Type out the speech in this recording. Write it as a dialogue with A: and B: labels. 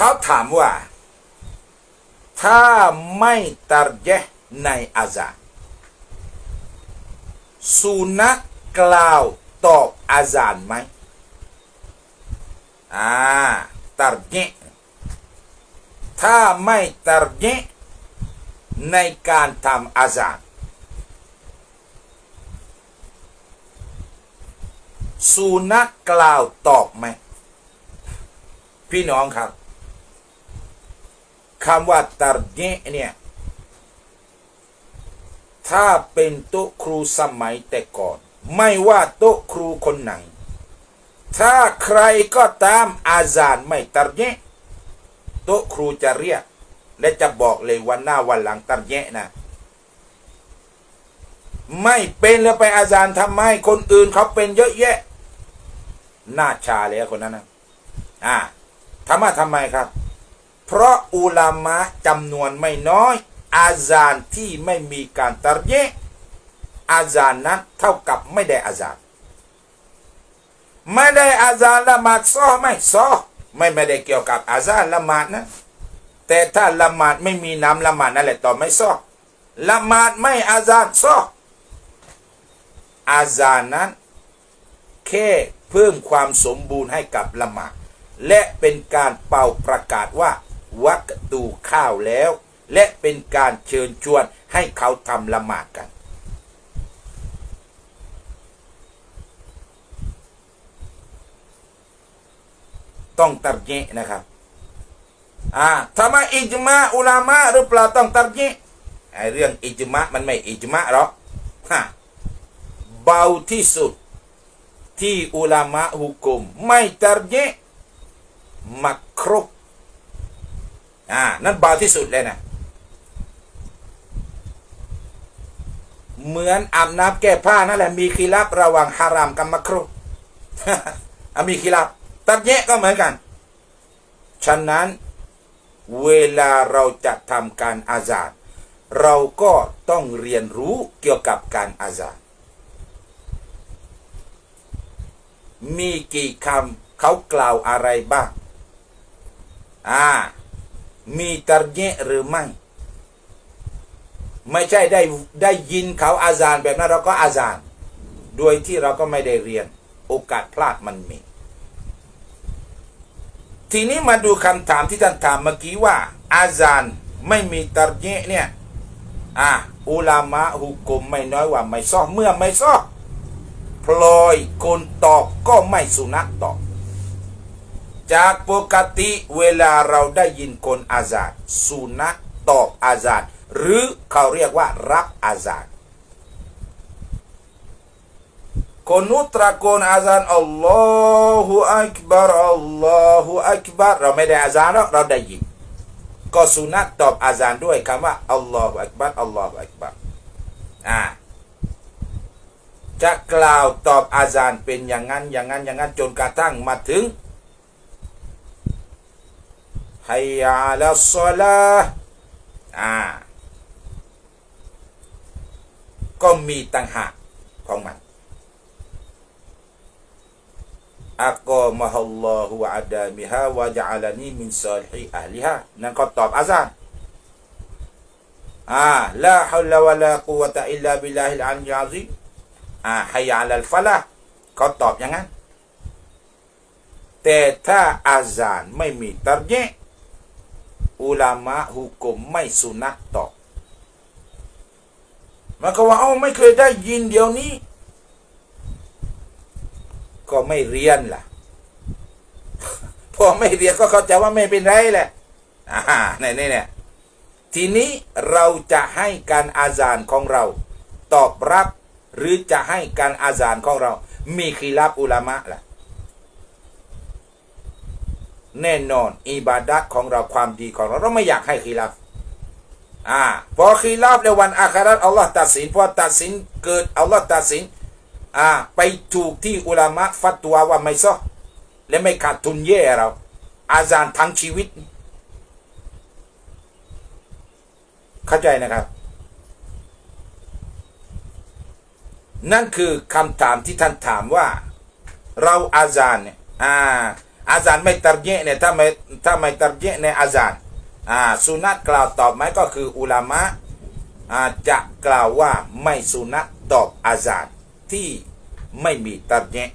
A: เขาถามว่า ถ้าไม่ตรเยะในอาซาสุนัขกล่าวตอบอาซานไหมอ่าตรเยะถ้าไม่ตรเยะในการทำอาซานสุนัขกล่าวตอบไหมพี่น้องครับ คำว่าตรเยเนี่ย ถ้าเป็นโต๊ะครูสมัยแต่ก่อน ไม่ว่าโต๊ะครูคนไหน ถ้าใครก็ตามอาจารย์ไม่ตรเยโต๊ะครูจะเรียก และจะบอกเลยวันหน้าวันหลังตรเยนะไม่เป็นแล้วไปอาจารย์ทำไมคนอื่นเขาเป็นเยอะแยะหน้าชาเลยคนนั้นนะอ่าทำมาทำไมครับ เพราะอุลามะจำนวนไม่น้อย อาจารย์ที่ไม่มีการตรเยอาจารย์นั้นเท่ากับไม่ได้อาจารย์ไม่ได้อาจารย์ละหมาดซ้อไม่ซ้อไม่ไม่ได้เกี่ยวกับอาจารย์ละหมาดนะแต่ถ้าละหมาดไม่มีน้ำละหมาดนั่นแหละต่อไม่ซ้อละหมาดไม่อาจารย์ซ้ออาจารย์นั้นแค่เพิ่มความสมบูรณ์ให้กับละหมาดและเป็นการเป่าประกาศว่า วักตูข้าวแล้ว และเป็นการเชิญชวนให้เขาทำละหมาดกัน ต้องตัดเยนะครับอ่าทำไมอิจมาอุลามะหรือเปล่าต้องตัดเยไอเรื่องอิจมามันไม่อิจมาหรอกฮะเบาที่สุดที่อุลามะฮุกุม ไม่ตัดเยมักครุ อ่า นั่นเบาที่สุดเลยนะ เหมือนอาบน้ำแก้ผ้านั่นแหละ มีคีรับระหว่างฮารามกับมักครุอะมีคีรับตัดแยะก็เหมือนกัน ฉะนั้นเวลาเราจะทำการอาซาดเราก็ต้องเรียนรู้เกี่ยวกับการอาซาดมีกี่คำเขากล่าวอะไรบ้าง อ่า มีตรเยหรือไม่ ไม่ใช่ได้ได้ยินเขาอาจารย์แบบนั้นเราก็อาจารย์โดยที่เราก็ไม่ได้เรียน โอกาสพลาดมันมี ทีนี้มาดูคำถามที่ท่านถามเมื่อกี้ว่า อาจารย์ไม่มีตรเยเนี่ยอ่าอุลามะฮุกุมไม่น้อยว่าไม่ซอเมื่อไม่ซอพลอยคนตอบก็ไม่สุนัขตอบ จากปกติเวลาเราได้ยินคนอาซาดสุนัขตอบอาซาดหรือเขาเรียกว่ารับอาซาดคนนุตระโกนอาซานอัลลอฮฺอักบารอัลลอฮฺอักบารเราไม่ได้อาซานหรอกเราได้ยิน ก็สุนัขตอบอาซานด้วยคำว่าอัลลอฮฺอักบารอัลลอฮฺอักบารอ่าจะกล่าวตอบอาจารย์เป็นอย่างนั้นอย่างนั้นอย่างนั้นจนกระทั่งมาถึง ฮัยยาละซอลาอ่า ก็มีต่างหากของมันอักอมะฮัลลอฮุวะอาดามิฮาวะจาลานีมินซอลิฮิอะลิฮะนั่นก็ตอบอาจารย์อ่าลาฮุลลาวะลากุวะตะอิลลาบิลลาฮิลอัลยาซิมอ่าให้ยาลัลฟะละเขาตอบอย่างนั้น แต่ถ้าอาจารย์ไม่มีตรเยะ อุลามะฮุกมไม่สุนัขตอบมันก็ว่าเอ้าไม่เคยได้ยินเดี๋ยวนี้ ก็ไม่เรียนล่ะพอไม่เรียนก็เข้าใจว่าไม่เป็นไรแหละอ่าเนี่ยเนี่ยทีนี้เราจะให้การอาจารย์ของเรา ตอบรับ หรือจะให้การอาจารย์ของเรา มีคีรับอุลามะล่ะ แน่นอนอิบาดัตของเราความดีของเราเราไม่อยากให้คีรับอ่าพอคีรับในวันอาคราตอัลลอฮ์ตัดสินพอตัดสินเกิดอัลลอฮ์ตัดสินอ่าไปถูกที่อุลามะฟัตวาว่าไม่ซอและไม่ขาดทุนเย่เรา อาจารย์ทั้งชีวิต เข้าใจนะครับ นั่นคือคำถามที่ท่านถามว่า เราอาจารย์เนี่ยอ่า อาจารย์ไม่ตัดเยะเนี่ยถ้าไม่ถ้าไม่ตัดเยะในอาจารย์อ่าสุนัตกล่าวตอบไหมก็คืออุลามะอ่าจะกล่าวว่าไม่สุนัตตอบอาจารย์ที่ไม่มีตัดเยะ